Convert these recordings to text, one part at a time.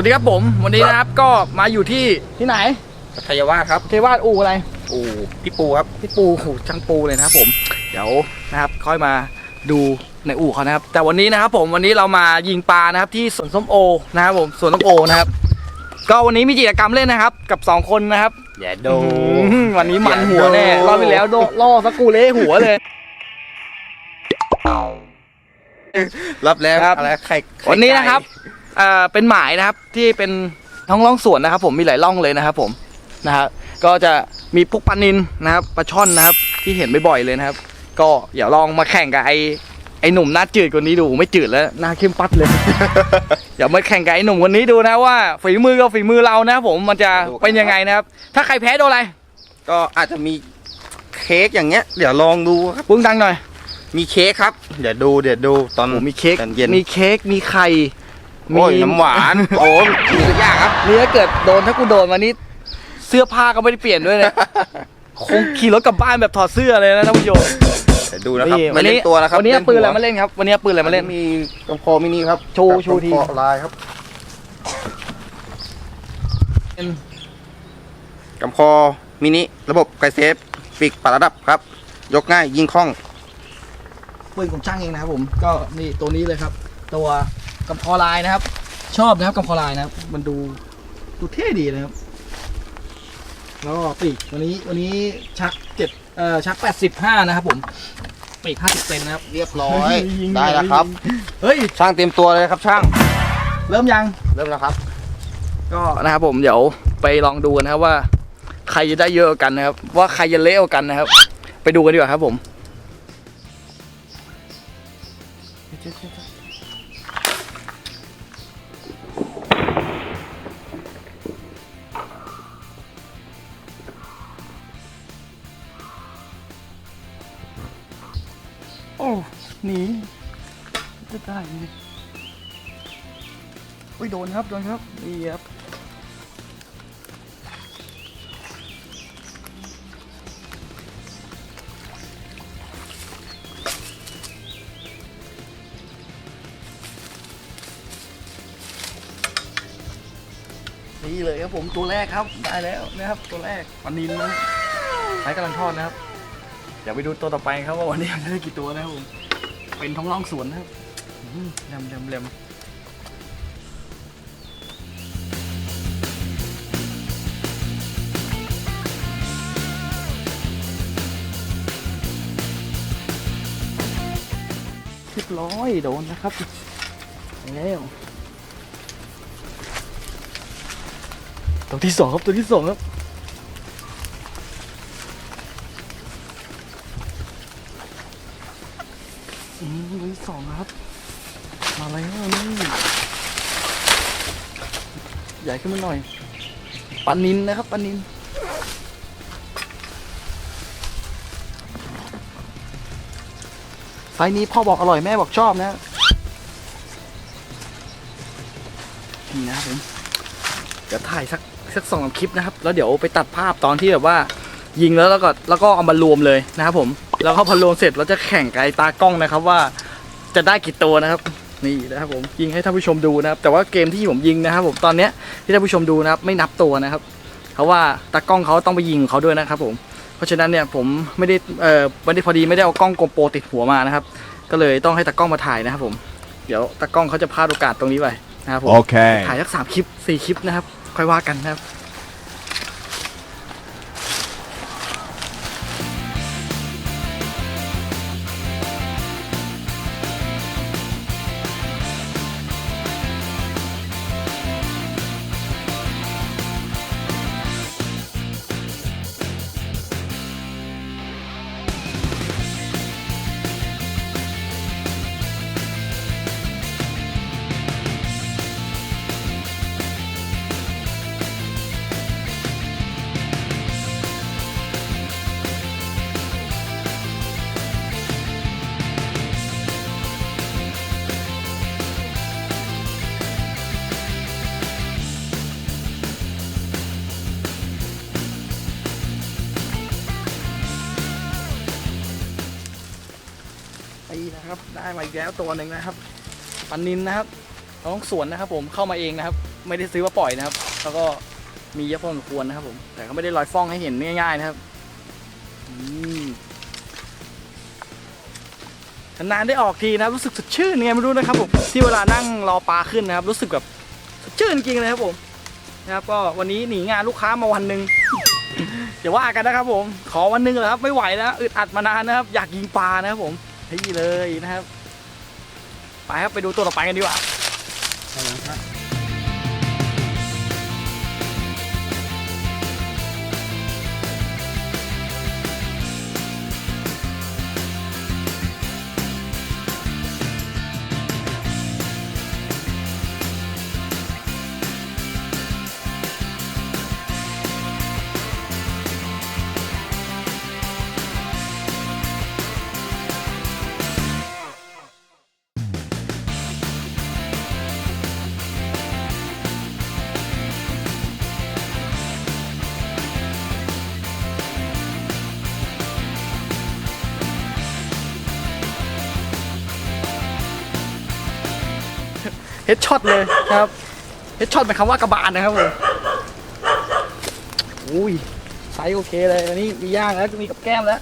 วัสดีครับผม วันนี้นะครับก็มาอยู่ที่ที่ไหนชัยวาสครับเทวาสอูอะไร อู่พี่ปูครับพี่ปูโหช่างปูเลยนะครับผม เดี๋ยวนะครับค่อยมาดูในอู่เขานะครับ แต่วันนี้นะครับผมวันนี้เรามายิงปลานะครับที่สวนส้มโอนะครับผมสวนส้มโอนะครับ ก็วันนี้มีกิจกรรมเล่นนะครับ กับสองคนนะครับ อย่าโดอืมวันนี้มันหัวแน่อย่าโดรอบที่แล้วโดนล่อสกกูเละหัวเลย รับแล้วครับ อะไรไข่ไข่วันนี้นะครับเอ่อ เป็นหมายนะครับที่เป็นท้องร่องสวนนะครับ ผมมีหลายร่องเลยนะครับ ผมนะครับก็จะมีพวกปลานินนะครับปลาช่อนนะครับ ที่เห็นบ่อยๆเลยนะครับ ก็อย่าลองมาแข่งกับไอ้ไอ้หนุ่มหน้าจืดคนนี้ดูไม่จืดแล้วหน้าเข้มปัดเลย อย่ามาแข่งกับไอ้หนุ่มคนนี้ดูนะว่าฝีมือกับฝีมือเรานะครับผมมันจะเป็นยังไงนะครับ ถ้าใครแพ้โดนอะไร ก็อาจจะมีเค้กอย่างเงี้ย เดี๋ยวลองดูครับปึ้งดังหน่อย มีเค้กครับ เดี๋ยวดูเดี๋ยวดูตอนโอ้มีเค้กตอนเย็นมีเค้กมีไข่ โอ้ยน้ำหวานโอ้ยมีทุกอย่างครับนี่ถ้าเกิดโดนถ้ากูโดนวันนี้เสื้อผ้าก็ไม่ได้เปลี่ยนด้วยนะคงขี่รถกลับบ้านแบบถอดเสื้อเลยนะท่านผู้ชมเดี๋ยวดูนะครับไม่เล่นตัวนะครับวันนี้เอาปืนอะไรหัวมาเล่นครับวันนี้เอาปืนอะไรมาเล่นมีกำคอมินิครับโชว์กับโชว์ทีกำคอลายครับกำคอมินิระบบไกลเซฟปีกปรับระดับครับ ยกง่ายยิงคล่องปืนของช่างเองนะครับผมก็นี่ตัวนี้เลยครับ ตัว กำพอลายนะครับ ชอบนะครับกำพอลายนะครับ มันดูดูเท่ดีนะครับ แล้วก็ปีกวันนี้วันนี้ชักเจ็ดเอ่อชักแปดสิบห้านะครับผมปีกห้าสิบเซนนะครับ เรียบร้อยยิงได้แล้วครับ เฮ้ย ช่างเตรียมตัวเลยครับช่าง เริ่มยังเริ่มแล้วครับ ก็นะครับผมเดี๋ยวไปลองดูกันนะครับว่า ใครจะได้เยอะกว่ากันนะครับ ว่าใครจะเละกว่ากันนะครับ ไปดูกันดีกว่าครับผม โอ้หนีจะได้ไหมอุ้ยโดนครับโดนครับนี่ครับนี่เลยครับผมตัวแรกครับได้แล้วนะครับตัวแรกปลานินนะใช้กำลังทอดนะครับ ดี๋ยวไปดูตัวต่อไปครับว่าวันนี้จะได้กี่ตัวนะครับผมเป็นท้องร่องสวนนะครับแหลมแหลมแหลมเรียบร้อยโดนนะครับแล้วตัวที่สองครับตัวที่สองครับ อืมตัวที่สองครับ มาแล้วนี่ใหญ่ขึ้นมาหน่อยปลานินนะครับปลานินไฟนี้พ่อบอกอร่อยแม่บอกชอบนะนี่นะครับผมเดี๋ยวถ่ายสักสักสองสามคลิปนะครับ แล้วเดี๋ยวไปตัดภาพตอนที่แบบว่า ยิงแล้วแล้วก็แล้วก็เอามารวมเลยนะครับผม แล้วก็พอรวมเสร็จเราจะแข่งกับไอ้ตากล้องนะครับว่าจะได้กี่ตัวนะครับ นี่นะครับผมยิงให้ท่านผู้ชมดูนะครับ แต่ว่าเกมที่ผมยิงนะครับ ผมตอนเนี้ยที่ท่านผู้ชมดูนะครับ ไม่นับตัวนะครับเพราะว่าตากล้องเขาต้องไปยิงของเขาด้วยนะครับผมเพราะฉะนั้นเนี่ยผมไม่ได้เอ่อวันนี้พอดีไม่ได้เอากล้องโกโปรติดหัวมานะครับ ก็เลยต้องให้ตากล้องมาถ่ายนะครับผมเดี๋ยวตากล้องเขาจะพลาดโอกาสตรงนี้ไปนะครับผม Okay. ถ่ายสักสามคลิปสี่คลิปนะครับ ค่อยว่ากันนะครับ มาอีกแล้วตัวหนึ่งนะครับปันนินนะครับน้องสวนนะครับ ผมเข้ามาเองนะครับ ไม่ได้ซื้อมาปล่อยนะครับ แล้วก็มีเยอะพอสมควรนะครับ ผม แต่ก็ไม่ได้ลอยฟ้องให้เห็นง่าย ๆนะครับอืมนานได้ออกทีนะครับรู้สึกสดชื่นไงไม่รู้นะครับผมที่เวลานั่งรอปลาขึ้นนะครับ รู้สึกแบบสดชื่นจริงๆเลยครับผมนะครับ ก็วันนี้หนีงานลูกค้ามาวันหนึ่งเดี๋ยวว่ากันนะครับ ผม ขอวันหนึ่งเหรอครับ ไม่ไหวแล้วอึดอัดมานานนะครับ อยากยิงปลานะครับผมนี่เลยนะครับ ไปครับไปดูตัวต่อไปกันดีกว่า เฮดช็อตเลยนะครับเฮดช็อตเป็นคำว่ากระบาลนะครับผมอุ้ยไซส์โอเคเลยอันนี้มีย่างแล้วมีกับแก้มแล้ว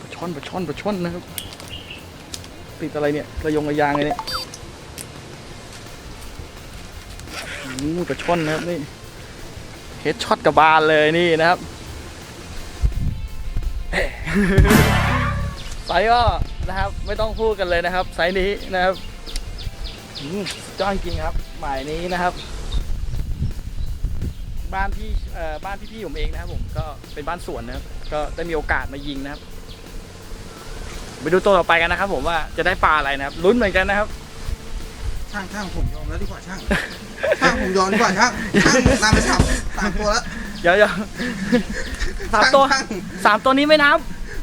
ปลาช่อนปลาช่อนปลาช่อนนะครับติดอะไรเนี่ยระยงระยางเลยเนี่ยอู้ปลาช่อนนะครับนี่เฮดช็อตกระบาลเลยนี่นะครับไซส์ก็ นะครับ ไม่ต้องพูดกันเลยนะครับไซส์นี้นะครับอืมสุดยอดจริงครับหมายนี้นะครับ บ้านพี่เอ่อบ้านพี่ๆผมเองนะครับ ผมก็เป็นบ้านสวนนะครับ ก็ได้มีโอกาสมายิงนะครับไปดูตัวต่อไปกันนะครับ ผมว่าจะได้ปลาอะไรนะครับลุ้นเหมือนกันนะครับ ช่างช่างผมยอมแล้วดีกว่าช่างช่างผมยอมดีกว่าช่างช่างตามไปสามสามตัวแล้วเดี๋ยวเดี๋ยวสามตัวช่างสามตัวนี้ไม่นับ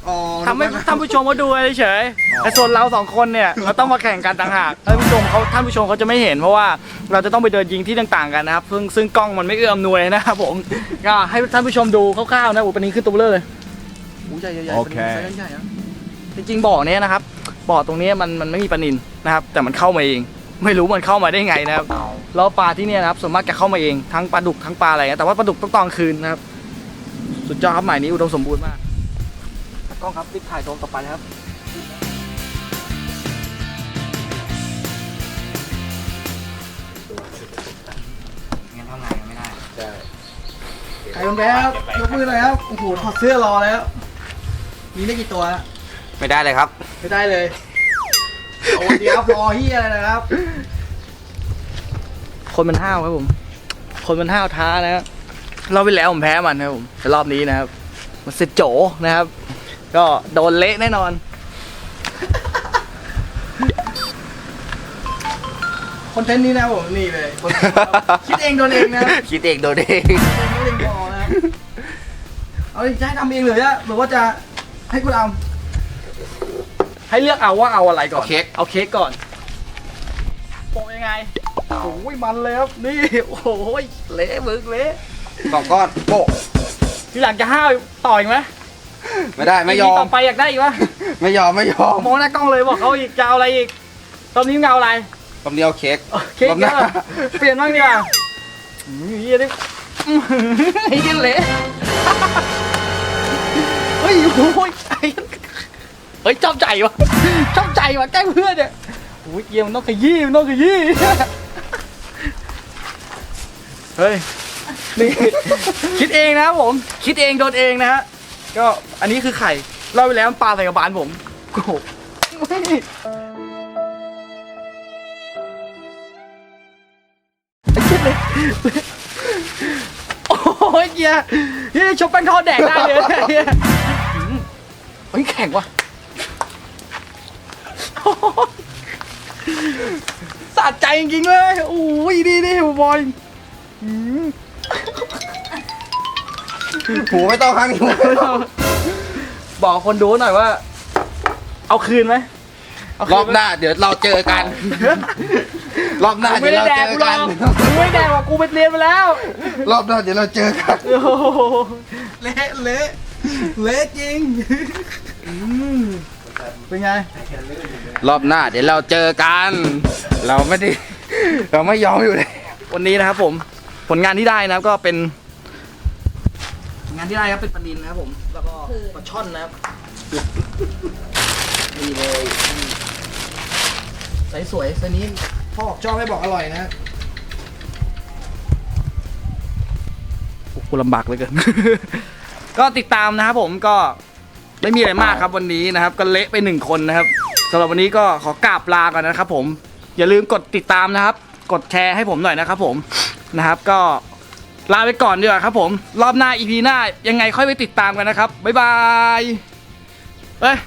อ๋อทำให้นึกว่ท่านผู้ชมมาดูเฉยอ๋อๆแต่ส่วนเราสองคนเนี่ยเราต้องมาแข่งกันต่างหากท่านผู้ชมเขาท่านผู้ชมเขาจะไม่เห็นเพราะว่าเราจะต้องไปเดินยิงที่ต่างๆกันนะครับซึ่งซึ่งกล้องมันไม่เอื้ออำนวยนะครับผมก็ให้ท่านผู้ชมดูคร่าวๆนะโอ้ปนนี้ขึ้นตัวเบลอเลยอู้ใหญ่ๆๆโอเคปลานิลไซส์ใหญ่ๆนะจริงๆบ่อเนี้ยนะครับบ่อตรงเนี้ยมันมันไม่มีปลานินนะครับ แต่มันเข้ามาเอง ไม่รู้มันเข้ามาได้ไงนะครับแล้วปลาที่เนี่ยนะครับส่วนมากจะเข้ามาเองทั้งปลาดุกทั้งปลาอะไรเงี้ยแต่ว่าปลาดุกต้องตอนคืนนะครับสุดยอดครับหมายนี้อุดมสมบูรณ์มาก กล้องครับรีบถ่ายตัวต่อไปนะครับงั้นทำงานไม่ได้ไก่คนแพ้ครับยกมือหน่อยครับ โอ้โห ถอดเสื้อรอแล้ว มีได้กี่ตัวแล้วไม่ได้เลยครับ ไม่ได้เลย โอ้เดียวรอเฮียอะไรนะครับ คนมันห้าวครับผม คนมันห้าวท้านะครับเราไปแล้วผมแพ้มันนะครับผมแต่รอบนี้นะครับ มันเสร็จโจนะครับ ก็โดนเละแน่นอน คอนเทนต์นี้นะครับผมนี่เลยคนคิดเองโดนเองนะครับคิดเองโดนเองไม่ได้พอนะครับเอาดิจะให้ทำเองเลยอะหรือว่าจะให้กูทำให้เลือกเอาว่าเอาอะไรก่อนเอาเค้กเอาเค้กก่อนโปะยังไงโอ้ยมันเลยครับนี่โอ้ยเละมึกเละสองก้อนโปะทีหลังจะห้าวต่ออีกไหม ไม่ได้ไม่ยอทีต่มอไปอยากได้อีกปะไม่ยอมไม่ยอมมองหน้ากล้องเลยบอกเขาอีกจะเอาอะไรอีกตอนนี้เงเอาอะไรรอบเดียวเค้กเอาเค้กรอบหเยน้าอะเปลี่ยนบ้างดีกว่าอืมเฮียดิอื้อหือไอ้เหี้ยเละเฮ้ยโอ้ยไอ้เฮ้ยชอบใจวะชอบใจวะแกล้งเพื่อนเนี่ยโอ้ยเกียร์มันต้องขยี้มันต้องขยี้เฮ้ยนี่คิดเองนะครับผม คิดเองโดนเองนะฮะ ก็อันนี้คือไข่เล่าไปแล้วมันปลาใส่กระบาลผมโอ้โหไอ้เชี่ยเลยโอ้ยเกียร์เฮียชกแป้งทอดแดกได้เลยเฮียเฮ้ยแข็งว่ะโอ้ยสะใจจริงๆเลยโอ้ยดีดีบอยอืม หูไม่ต้องข้างนี้บอกคนดูหน่อยว่า เอาคืนไหมเคืรอบหน้าเดี๋ยวเราเจอกัน รอบหน้าไม่เดี๋ยวได้เราแดเจกอกูหรกัอนกกูไม่แดกว่ะกูไปเรียนมาแล้วรอบหน้าเดี๋ยวเราเจอกัน โอ้โหเละเละเละจริงอืมเป็นไง รอบหน้าเดี๋ยวเราเจอกัน เราไม่ได้ เราไม่ยอมอยู่เลยวันนี้นะครับผมผลงานที่ได้นะครับก็เป็นผลงานที่ได้ครับเป็นปลาดินนะครับผม แล้วก็ปลาช่อนนะครับนี่เลยใสสวยใสนี้พ่อบอกชอบให้บอกอร่อยนะโอ้โหลำบากเหลยเกิน ก็ติดตามนะครับผมก็ไม่มีอะไรมากครับวันนี้นะครับ ก็เละไปหนึ่งคนนะครับสำหรับวันนี้ก็ขอกราบลาก่อนนะครับผม อย่าลืมกดติดตามนะครับ กดแชร์ให้ผมหน่อยนะครับผมนะครับก็ ลาไปก่อนดีกว่าครับผม รอบหน้าอีพีหน้ายังไงค่อยไปติดตามกันนะครับ บ๊ายบายเอ้ย